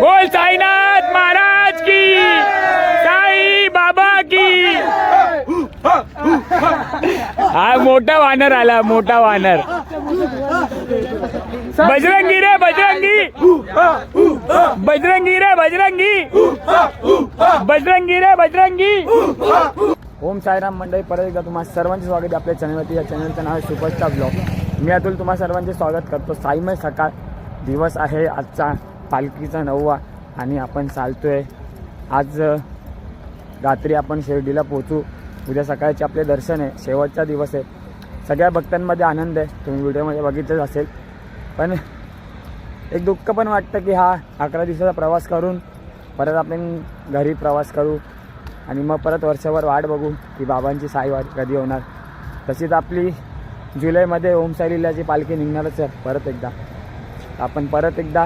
बोल साईनाथ महाराज की साई बाबा की. हा मोठा वानर आला मोठा वानर. बजरंगी रे बजरंगी. बजरंगी रे बजरंगी. बजरंगी रे बजरंगी. ओम साईराम मंडळी परत एकदा तुम्हाला सर्वांचे स्वागत आहे आपल्या चॅनलवरती. या चॅनलचं नाव आहे सुपरस्टार ब्लॉग. मी अतुल तुम्हा सर्वांचे स्वागत करतो. साईमय सकाळ दिवस आहे. आजचा पालखीचा नववा आणि आपण चालतोय. आज रात्री आपण शिर्डीला पोचू उद्या सकाळचे आपले दर्शन आहे. शेवटचा दिवस आहे. सगळ्या भक्तांमध्ये आनंद आहे. तुम्ही व्हिडिओमध्ये बघितलंच असेल. पण एक दुःख पण वाटतं की हा अकरा दिवसाचा प्रवास करून परत आपण घरी प्रवास करू. आणि मग परत वर्षभर वाट बघू की बाबांची साई वाट कधी होणार. तशीच आपली जुलैमध्ये ओमसालीलाची पालखी निघणारच आहे परत एकदा. आपण परत एकदा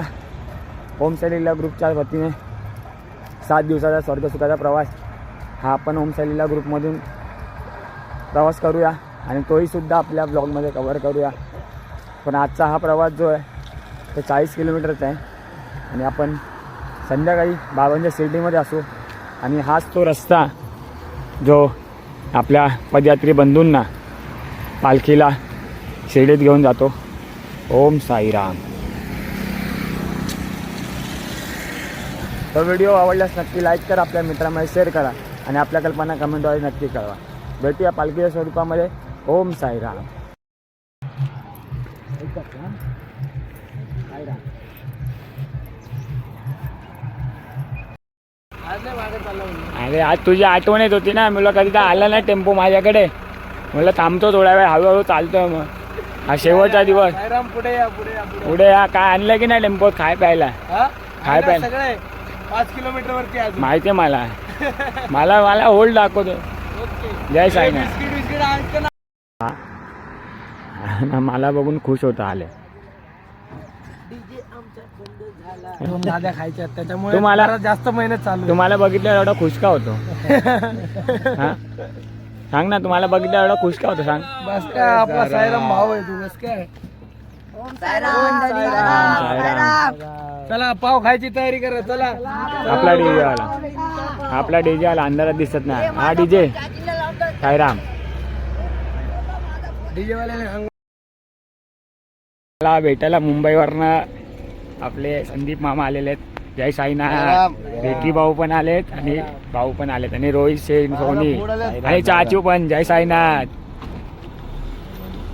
ओमसालीला ग्रुपच्या वतीने सात दिवसाचा स्वर्गसुखाचा प्रवास हा आपण ओमसालीला ग्रुपमधून प्रवास करूया आणि तोहीसुद्धा आपल्या ब्लॉगमध्ये कवर करूया. पण आजचा हा प्रवास जो आहे तो चाळीस किलोमीटरचा आहे. आणि आपण संध्याकाळी बाबांच्या शिर्डीमध्ये असू. आणि हाच तो रस्ता जो आपल्या पदयात्री बंधूंना पालखीला शिर्डीत घेऊन जातो. ओम साईराम. तर व्हिडिओ आवडल्यास नक्की लाईक करा आपल्या मित्रांमध्ये शेअर करा आणि आपल्या कल्पना कमेंटद्वारे नक्की कळवा. भेटूया पालखीच्या स्वरूपामध्ये. ओम साईराम. अरे आज तुझी आठवण येत होती ना. मला कधी तर आला नाही टेम्पो माझ्याकडे. मला थांबतो थोडा वेळ हळूहळू चालतोय मग. हा शेवटचा दिवस. पुढे या पुढे या पुढे या. काय आणलं की नाही टेम्पो खाय प्यायला. पाहिलं? सगळे पाच किलोमीटर वरती माहिती आहे मला. मला मला होल्ड दाखवतो. जय साईनाथ. बिस्किट बिस्किट आणतो ना हा. मला बघून खुश होतं आले. खायच्या त्याच्यामुळे तुम्हाला- जरा जास्त मेहनत चालू. तुम्हाला बघितलं एवढा खुश का होतो. हा? सांग ना तुम्हाला बघितलं एवढा खुश का होतो सांग. बस काय आपला साईराम भाऊ आहे तू बस काय? चला पाव खायची तयारी करा चला. आपला डीजे आला. आपला डीजे आला अंधारात दिसत नाही. हा डीजे साईराम. डीजे वाल्याने सांग मला भेटायला मुंबईवरनं आपले संदीप मामा आलेले आहेत जय साईनाथ बेकी भाऊ पण आलेत आणि भाऊ पण आलेत आणि रोहित सेन सोनी आणि चाचू पण जय साईनाथ.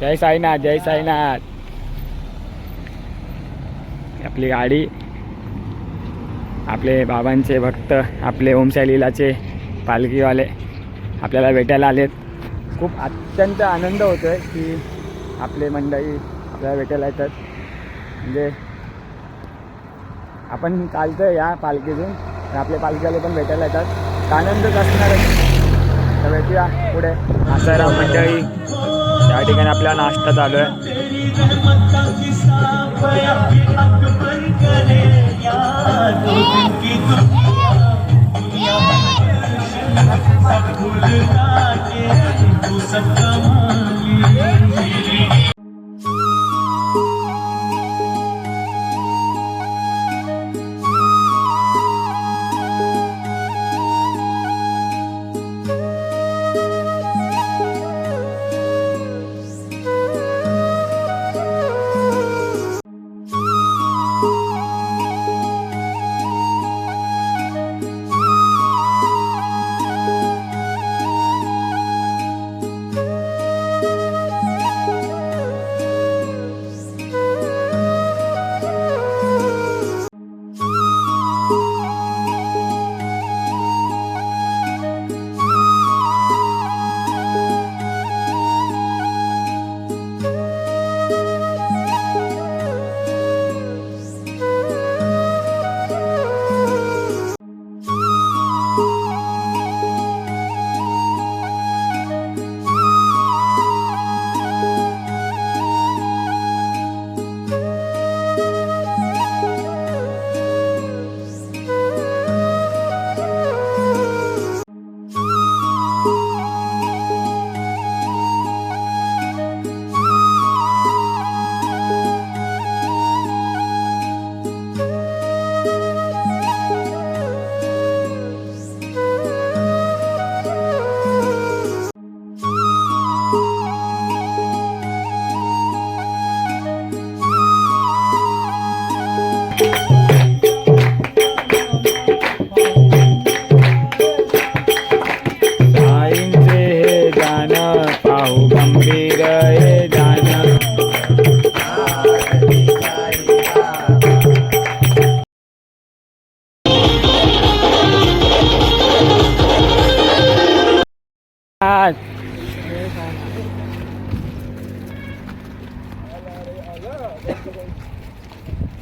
जय साईनाथ जय साईनाथ. आपली गाडी आपले बाबांचे भक्त आपले ओमशाई लीलाचे पालखीवाले आपल्याला भेटायला आलेत. खूप अत्यंत आनंद होतो आहे की आपले मंडळी आपल्याला भेटायला येतात. म्हणजे आपण चालतं या पालखीतून. तर आपल्या पालखीवाले पण भेटायला येतात. कानंद असणार तर भेटूया पुढे. आसाराम मंडळी त्या ठिकाणी आपला नाश्ता चालू आहे.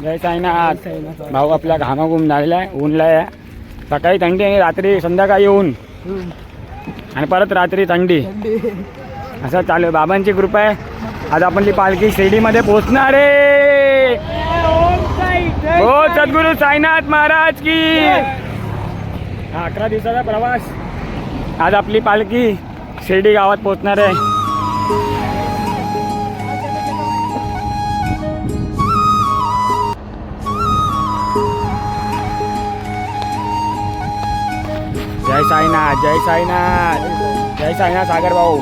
काय जय आज भाऊ आपल्या घामाघूम लागलाय झालेला आहे सकाळी थंडी आणि रात्री संध्याकाळी ऊन. आणि परत रात्री थंडी. असं चालू आहे. बाबांची कृपा आहे. आज आपण ती पालखी शिर्डीमध्ये पोहोचणार आहे. हो सद्गुरू साईनाथ महाराज की. अकरा दिवसाचा प्रवास. आज आपली पालखी शिर्डी गावात पोहोचणार आहे. जय साईनाथ जय साईनाथ जय साईनाथ सागर भाऊ.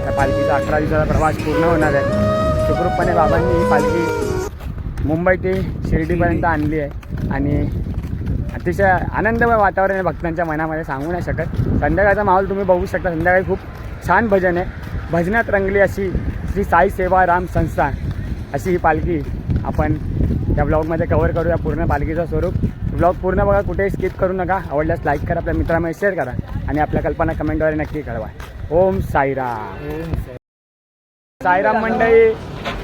त्या पालखीचा अकरा दिवसाचा प्रवास पूर्ण होणार आहे. सुखरूपपणे बाबांनी ही पालखी मुंबई ते शिर्डीपर्यंत आणली आहे. आणि अतिशय आनंदमय वातावरण आहे भक्तांच्या मनामध्ये सांगू नाही शकत. संध्याकाळचा माहोल तुम्ही बघू शकता. संध्याकाळी खूप छान भजन आहे. भजनात रंगली अशी श्री साई सेवा राम संस्थान अशी ही पालखी आपण त्या ब्लॉगमध्ये कवर करूया पूर्ण पालखीचं स्वरूप. ब्लॉग पूर्ण बघा कुठेही स्किप करू नका. आवडल्यास लाईक करा आपल्या मित्रांमध्ये शेअर करा आणि आपल्या कल्पना कमेंटद्वारे नक्की कळवा. ओम साईराम. साईराम मंडळी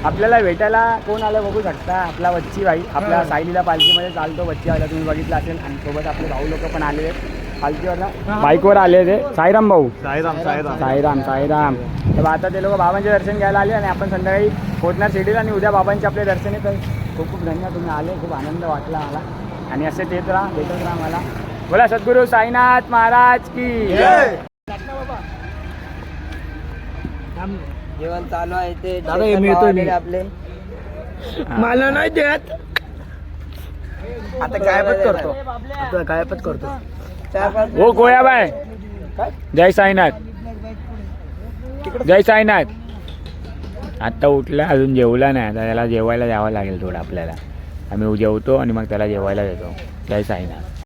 आपल्याला भेटायला कोण आलं बघू शकता. आपला बच्ची बाई आपल्या सायलीला पालखीमध्ये चालतो बच्ची आला तुम्ही बघितलं असेल. आणि सोबत आपले भाऊ लोक पण आले पालखीवरला बाईकवर आले ते. साईराम भाऊ. साईराम साईराम. साईराम साईराम. तर आता ते लोक बाबांचे दर्शन घ्यायला आले आणि आपण संध्याकाळी पोचणार शिर्डीला आणि उद्या बाबांचे आपले दर्शन आहे तर खूप खूप धन्यवाद. तुम्ही आले खूप आनंद वाटला मला. आणि असे देत राहा भेटत राहा मला. बोला सद्गुरू साईनाथ महाराज की जेवण चालू आहे ते दादा, हे मिळतोय मी. आलेले आपले मला नाही देत. आता गायबच करतो. आता गायबच करतो. चार पाच हो गोयाबाय जय साईनाथ. जय साईनाथ. आत्ता उठला अजून जेवला नाही. आता त्याला जेवायला द्यावं लागेल थोडं आपल्याला. आम्ही जेवतो आणि मग त्याला जेवायला देतो. जय साईनाथ.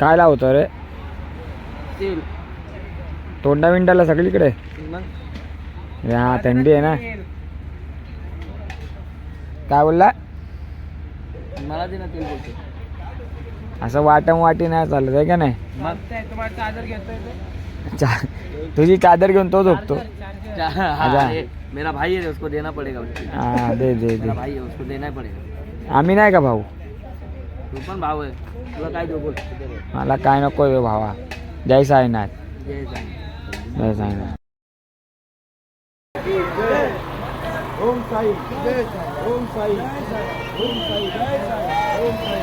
काय लावतो रे. तोंडा बिंडाला सगळीकडे हा थंडी आहे ना. काय बोलला? मला दे ना तीन बोलते. असं वाटम वाटी नाही चालत आहे का नाही? मग? चा तुझी चादर घेऊन तो झोपतो. हाँ, मेरा भाई है उसको देना पड़ेगा हा दे दे मेरा दे. भाई है उसको देना ही पड़ेगा. आम्ही नाही का भाऊ? तू पण भाव आहे. तुला काय देऊ बोल. मला काय नको आहे भावा. जय साईनाथ. जय साई. जय साईनाथ. ओम साई जय साई ओम साई ओम साई जय साई ओम साई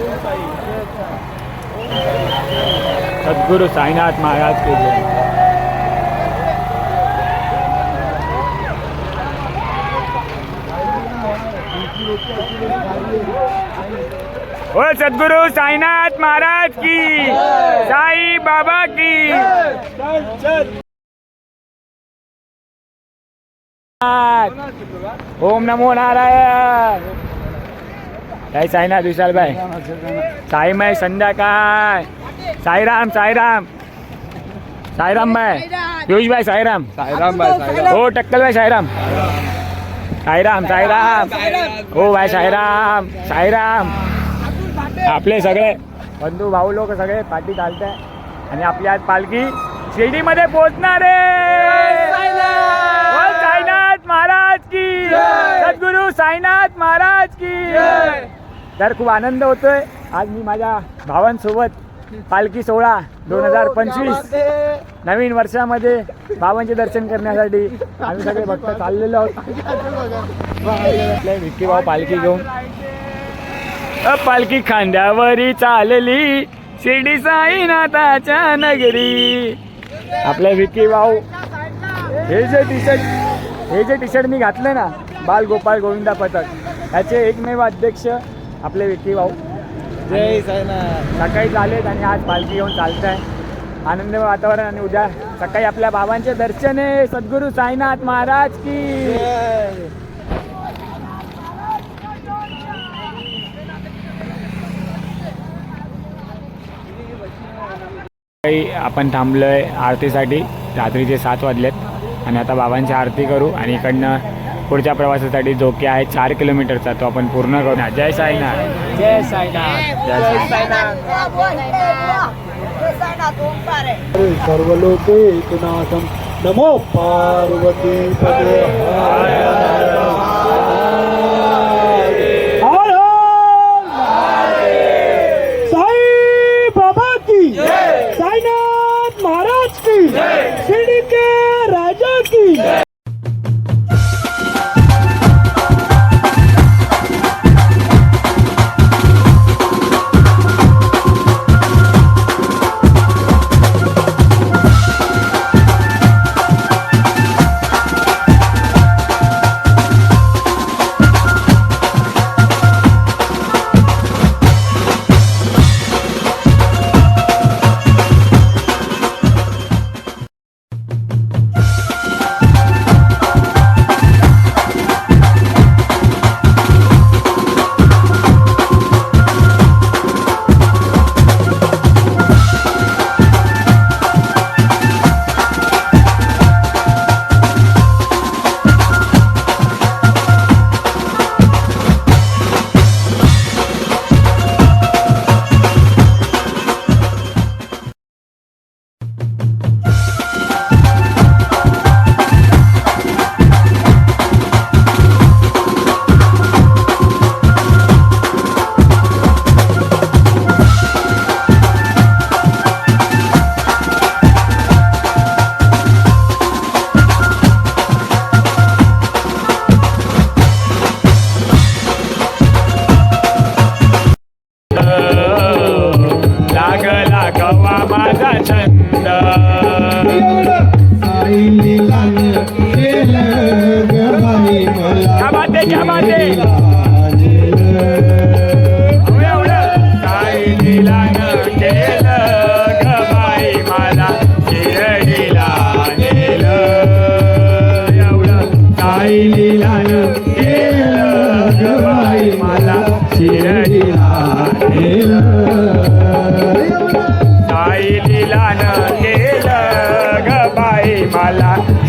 ओम साई जय साई सद्गुरु साईनाथ महाराज के जय ओ सद्गुरु साईनाथ महाराज की। साई बाबा की। ओम नमो नारायण। जय साईनाथ विशाल भाई। साईमय संध्याकाळ साईराम साईराम। साईराम भाई पियुष भाई साईराम। साईराम बाय साईराम। हो टक्कल भाई साईराम। साईराम साईराम। हो भाई साईराम। साईराम। आपले सगळे. बंधू भाऊ लोक सगळे पाठी चालत आहे आणि आपली आज पालखी शिर्डीमध्ये पोहोचणार आहे. हो, साईनाथ महाराज की. सद्गुरू साईनाथ महाराज की. तर खूप आनंद होतोय. आज मी माझ्या भावांसोबत पालखी सोहळा दोन हजार पंचवीस नवीन वर्षामध्ये बाबांचे दर्शन करण्यासाठी आम्ही सगळे भक्त चाललेलो आहोत. विक्की भाऊ पालखी घेऊन. पालखी खांद्यावरी चालली. शिर्डी साईनाथाच्या नगरी. आपले विक्की भाऊ हे जे टी शर्ट हे जे टी शर्ट मी घातलं ना बाल गोपाळ गोविंदा पथक याचे एकमेव अध्यक्ष आपले विक्की भाऊ. जय साईनाथ. सकाळी आलेत आणि आज पालखी घेऊन चालत आहे आनंद वातावरण आणि उद्या सकाळी आपल्या बाबांचे दर्शन आहे. सद्गुरू साईनाथ महाराज की. काही आपण थांबलो आहे आरतीसाठी रात्रीचे सात वाजलेत. आणि आता बाबांची आरती करू आणि इकडनं पुढच्या प्रवासासाठी जो की आहे चार किलोमीटरचा तो आपण पूर्ण करू. ना जय साईना जय साईनाथ. जय साईनाथ. सर्व नमो पार्वती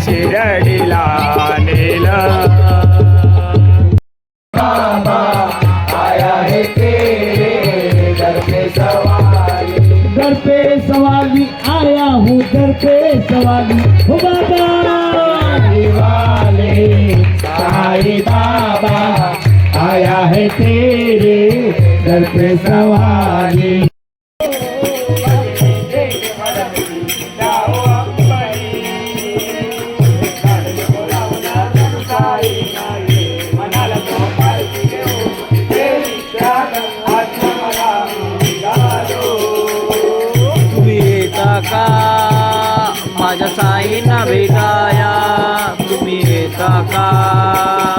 शिरडीला नेलं. पे सवारी. आया हूँ पे हो बाबा. साई बाबा आया है तेरे दर पे सवारी. साई नवे गाया तुम्ही घेता का?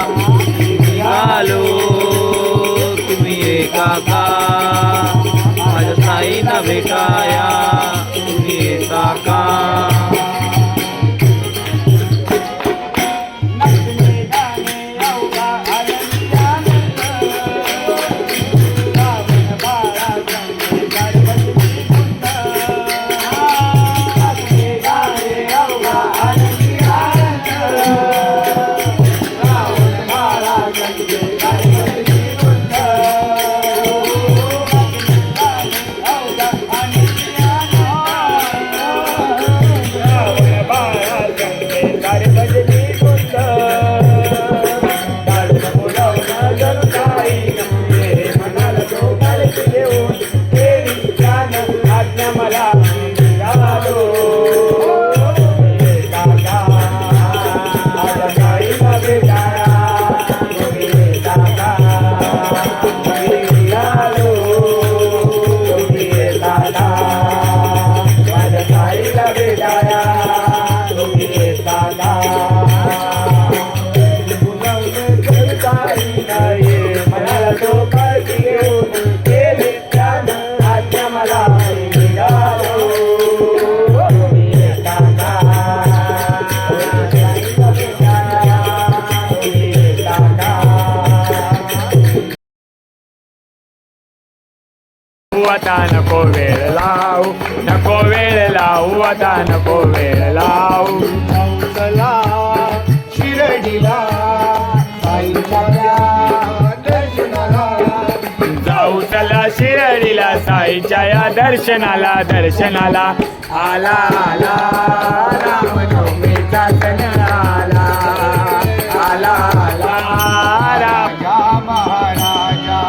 या दर्शनाला दर्शनाला। आला सण आला आला आला महाराजा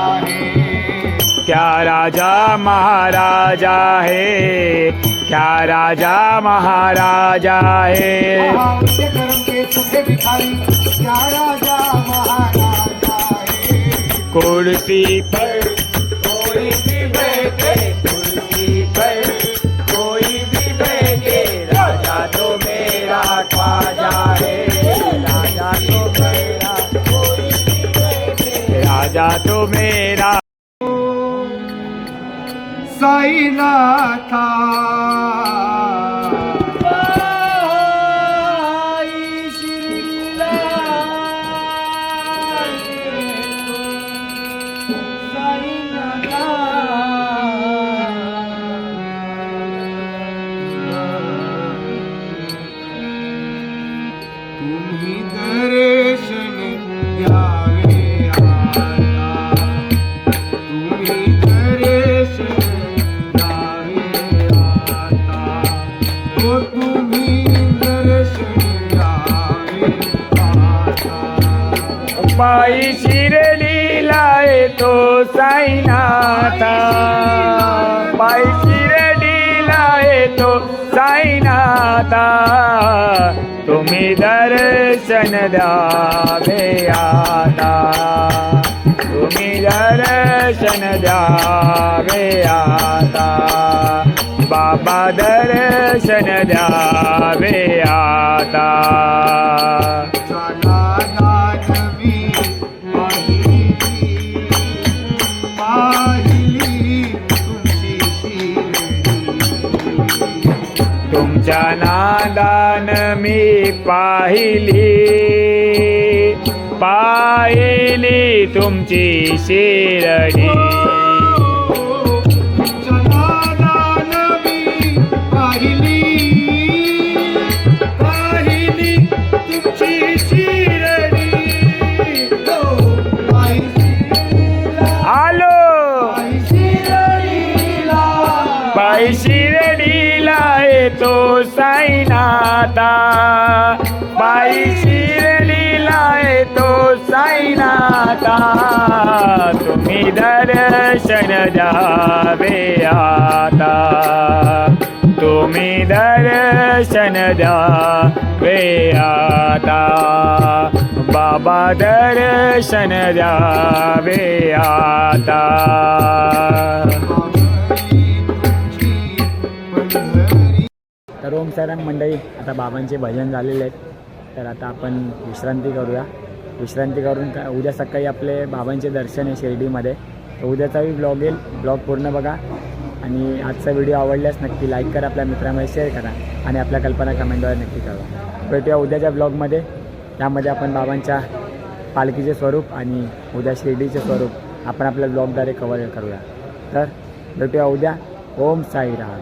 क्या राजा महाराजा है क्या राजा महाराजा है? क्या राजा महाराजा है? कुर्सी पर बैठे तो मेरा साईनाथा। तुम्ही दर्शन द्या साईनाथा. पाय शिरडीला येतो साईनाथा. तुम्ही दर्शन द्यावे आता. तुम्ही दर्शन द्यावे आता. बाबा दर्शन द्यावे आता. नादान मी पाहिली. पाहिली तुमची शिरडी. साईनाथा. बाई शिरलीला येतो साईनाथा. तुम्ही दर्शन द्यावे आता. तुम्ही दर्शन द्यावे आता. बाबा दर्शन द्यावे आता. तर मंडळी आता बाबांचे भजन झालेले आहेत. तर आता आपण विश्रांती करूया. विश्रांती करून का उद्या सकाळी आपले बाबांचे दर्शन आहे शिर्डीमध्ये. तर उद्याचाही ब्लॉग येईल. ब्लॉग पूर्ण बघा. आणि आजचा व्हिडिओ आवडल्यास नक्की लाईक करा आपल्या मित्रांमध्ये शेअर करा. आणि आपल्या कल्पना कमेंटवर नक्की करा भेटूया उद्याच्या ब्लॉगमध्ये त्यामध्ये आपण बाबांच्या पालखीचे स्वरूप आणि उद्या शिर्डीचे स्वरूप आपण आपल्या ब्लॉगद्वारे कवर करूया. तर भेटूया उद्या. ओम साईराम.